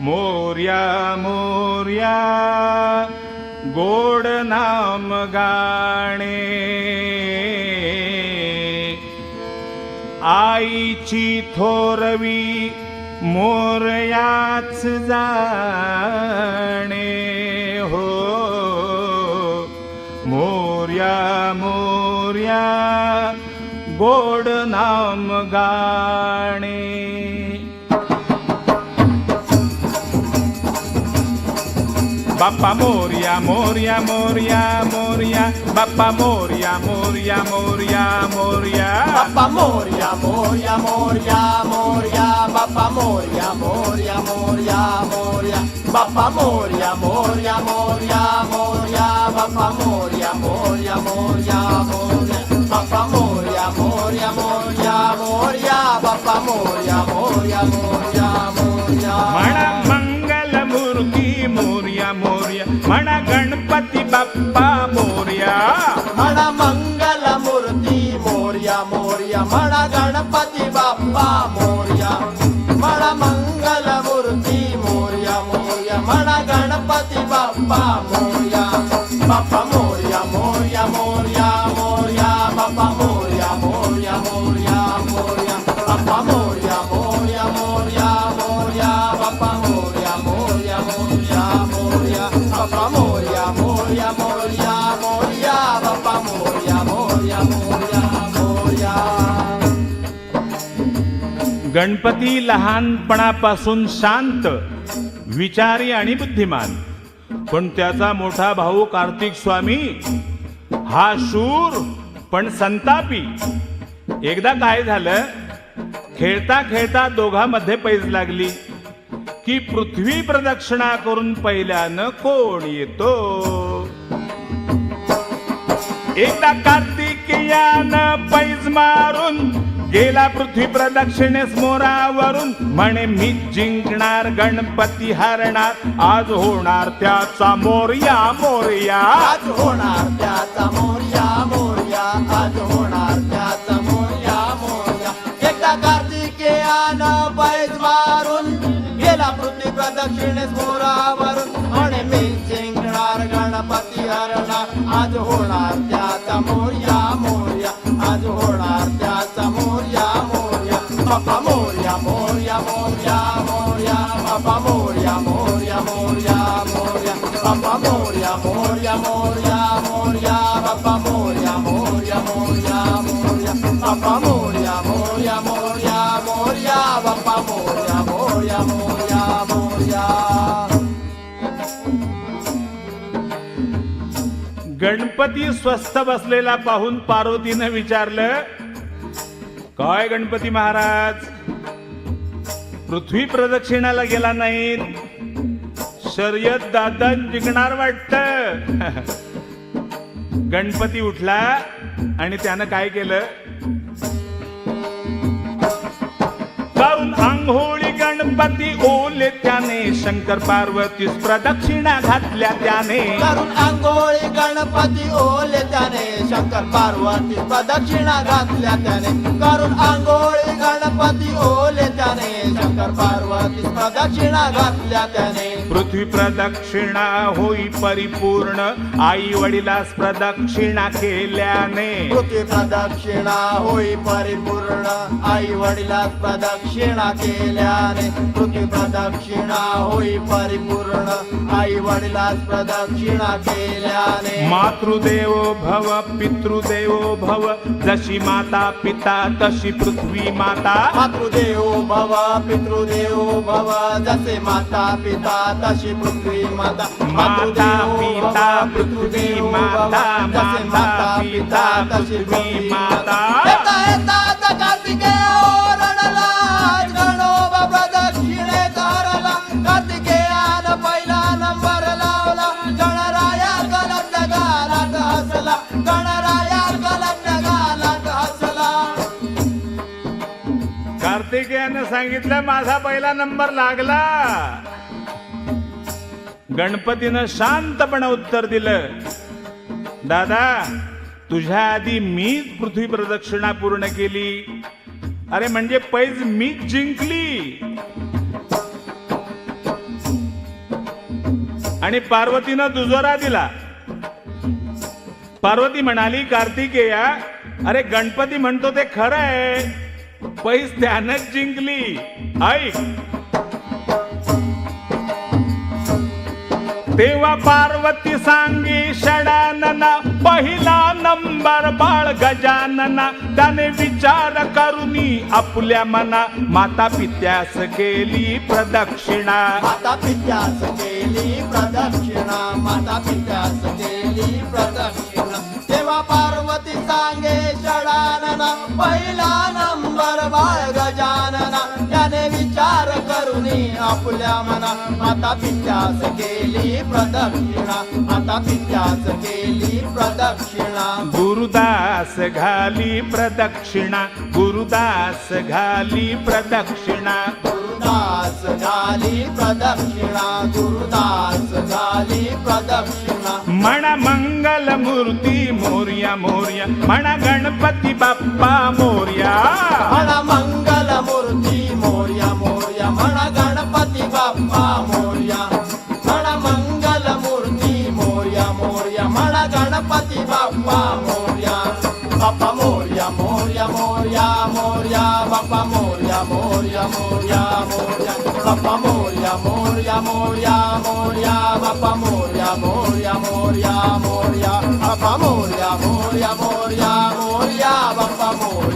मोर्या मोर्या गोड नाम गाणे. आईची थोरवी मोरयाच जाणे. हो मोर्या मोर्या ગોડ નામ ગાણે Bappa Moria, Moria, Moria, Moria, Bappa Moria, Moria, Moria, Moria. Bappa Moria, Moria, Moria, Moria, Bappa Moria, Moria, Moria, Moria. Bappa Moria, Moria, Moria, Moria, Bappa Moria, Moria, Moria, Moria. Moria, Moria, Moria. म्हणा मंगल मूर्ती मोर्या मोर्या म्हणा गणपती बाप्पा मोर्या म्हणा मंगल मूर्ती मोर्या मोर्या म्हणा गणपती बाप्पा मोर्या म्हणा मंगल मूर्ती मोर्या मोर्या म्हणा गणपती गणपती लहानपणापासून शांत विचारी आणि बुद्धिमान. पण त्याचा मोठा भाऊ कार्तिक स्वामी हा शूर पण संतापी. एकदा काय झालं? खेळता खेळता दोघांमध्ये पैज लागली. की पृथ्वी प्रदक्षिणा करून पहिल्यानं कोण येतो? एकदा कार्तिकेयानं पैज मारून गेला पृथ्वी प्रदक्षिणेस मोरावरून. म्हणे मी जिंकणार गणपती हरणार. आज होणार त्याचा मोर्या मोर्या. आज होणार त्याचा मोर्या मोर्या. आज होणार त्याचा मोर्या मोर्या. एकदा कार्तिकेयान पैज मारून गेला पृथ्वी प्रदक्षिणेस मोरावरून. म्हणे मी जिंकणार गणपती हरणार. आज होणार त्याचा मोर्या मोर्या बाप्पा मोर्या मोर्या मोर्या मोर्या बाप्पा मोर्या मोर्या मोर्या मोर्या बाप्पा मोर्या मोर्या मोर्या मोर्या बाप्पा मोर्या मोर्या मोर्या मोर्या बाप्पा मोर्या गणपती स्वस्थ बसलेला पाहून पार्वतीनं विचारलं काय गणपती महाराज? पृथ्वी प्रदक्षिणाला गेला नाहीत. शर्यत दादा जिंकणार वाटत. गणपती उठला आणि त्यानं काय केलं? करून आंघोळी गणपती ओले शंकर पार्वतीस प्रदक्षिणा घातल्या त्याने. करून आंघोळी गणपती ओले त्याने. शंकर पार्वती प्रदक्षिणा घातल्या त्याने. करून आंघोळी गणपती ओले त्याने. शंकर पार्वती प्रदक्षिणा घातल्या त्याने. पृथ्वी प्रदक्षिणा होई परिपूर्ण. आई वडिलास प्रदक्षिणा केल्याने. पृथ्वी प्रदक्षिणा होई परिपूर्ण. आई वडिलास प्रदक्षिणा केल्याने. प्रदक्षिणा होई परिपूर्ण. आई वडिलास प्रदक्षिणा केल्याने. मातृदेवो भव पितृदेवो भव. जशी माता पिता तशी पृथ्वी माता. मातृदेवो भव पितृदेवो भव. जसे माता पिता तशी पृथ्वी माता. माता पिता पृथ्वी माता. जसे माता पिता तशी पृथ्वी माता. कार्तिकेयानं सांगितलं माझा पहिला नंबर लागला. गणपतीनं शांतपणे उत्तर दिलं दादा तुझ्या आधी मीच पृथ्वी प्रदक्षिणा पूर्ण केली. अरे म्हणजे पैज मीच जिंकली. आणि पार्वतीनं दुजोरा दिला. पार्वती म्हणाली कार्तिकेया अरे गणपती म्हणतो ते खरं आहे पैस त्यानंच जिंकली. ऐक. तेव्हा पार्वती सांगी षडानना पहिला नंबर बाळ गजानना त्याने विचार करुनी आपल्या मना. माता पित्यास केली प्रदक्षिणा. माता पित्यास केली प्रदक्षिणा. माता पित्यास केली प्रदक्षिणा. तेव्हा पार्वती सांगे षडानना पहिला विचार करुनी आपल्या मना. माता पित्यास केली प्रदक्षिणा. माता पित्यास केली प्रदक्षिणा. गुरुदास घाली प्रदक्षिणा. गुरुदास घाली प्रदक्षिणा. गुरुदास झाली प्रदक्षिणा. गुरुदास झाली प्रदक्षिणा. म्हण मंगल मूर्ती मोर्या मोर्या. म्हण Ganpati Bappa Morya. Pappa Moria, Moria, Moria, Moria, Pappa Moria, Moria, Moria, Moria, Pappa Moria, Moria, Moria, Moria, Pappa Moria, Moria, Moria, Moria, Pappa Moria, Moria, Moria, Moria, Pappa Moria.